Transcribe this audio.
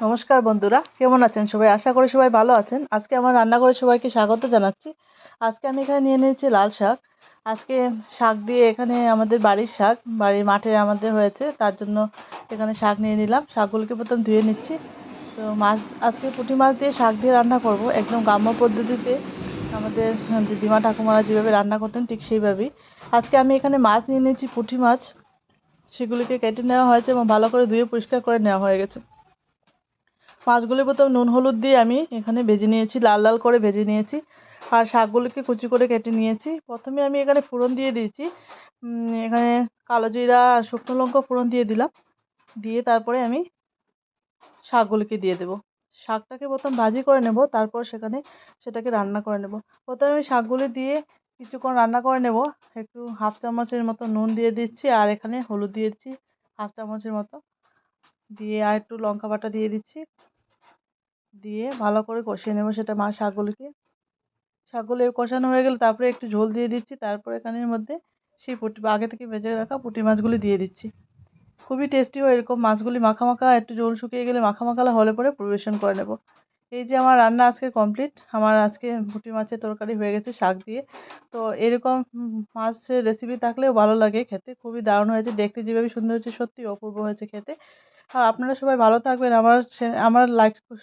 নমস্কার বন্ধুরা, কেমন আছেন সবাই? আশা করি সবাই ভালো আছেন। আজকে আমার রান্না করে সবাইকে স্বাগত জানাচ্ছি। আজকে আমি এখানে নিয়ে নিয়েছি লাল শাক। আজকে শাক দিয়ে এখানে আমাদের বাড়ির শাক, বাড়ির মাঠে আমাদের হয়েছে, তার জন্য এখানে শাক নিয়ে নিলাম। শাকগুলোকে প্রথম ধুয়ে নিচ্ছি। তো মাছ, আজকে পুঁটি মাছ দিয়ে শাক দিয়ে রান্না করব। একদম গ্রাম্য পদ্ধতিতে আমাদের দিদিমা ঠাকুমারা যেভাবে রান্না করতেন ঠিক সেইভাবেই। আজকে আমি এখানে মাছ নিয়ে নিয়েছি, পুঁটি মাছ। সেগুলিকে কেটে নেওয়া হয়েছে এবং ভালো করে ধুয়ে পরিষ্কার করে নেওয়া হয়ে গেছে। মাছগুলি প্রথম নুন হলুদ দিয়ে আমি এখানে ভেজে নিয়েছি, লাল লাল করে ভেজে নিয়েছি আর শাকগুলিকে কুচি করে কেটে নিয়েছি। প্রথমে আমি এখানে ফোড়ন দিয়ে দিয়েছি। এখানে কালো জিরা আর শুকনো লঙ্কা ফোড়ন দিয়ে দিলাম। দিয়ে তারপরে আমি শাকগুলিকে দিয়ে দেবো। শাকটাকে প্রথম ভাজি করে নেব, তারপর সেখানে সেটাকে রান্না করে নেব। প্রথমে আমি শাকগুলি দিয়ে কিছুক্ষণ রান্না করে নেব। একটু হাফ চামচের মতো নুন দিয়ে দিচ্ছি আর এখানে হলুদ দিয়েছি হাফ চামচের মতো। দিয়ে আর একটু লঙ্কা বাটা দিয়ে দিচ্ছি। দিয়ে ভালো করে কষিয়ে নেব সেটা মা শাকগুলিকে শাকগুলো কষানো হয়ে গেলে তারপরে একটু ঝোল দিয়ে দিচ্ছি, তারপরে এখানের মধ্যে সেই পুঁটি, আগে থেকে ভেজে রাখা পুঁটি মাছগুলি দিয়ে দিচ্ছি। খুবই টেস্টি হয় এরকম মাছগুলি মাখা মাখা একটু ঝোল শুকিয়ে গেলে মাখা মাখা হলে পরে পরিবেশন করে নেব। এই যে আমার রান্না আজকে কমপ্লিট আমার আজকে পুঁটি মাছের তরকারি হয়ে গেছে শাক দিয়ে। তো এরকম মাছের রেসিপি থাকলেও ভালো লাগে খেতে, খুবই দারুণ হয়েছে, দেখতে যেভাবে সুন্দর হয়েছে সত্যি অপূর্ব হয়েছে খেতে। আর আপনারা সবাই ভালো থাকবেন, আমার আমার লাইক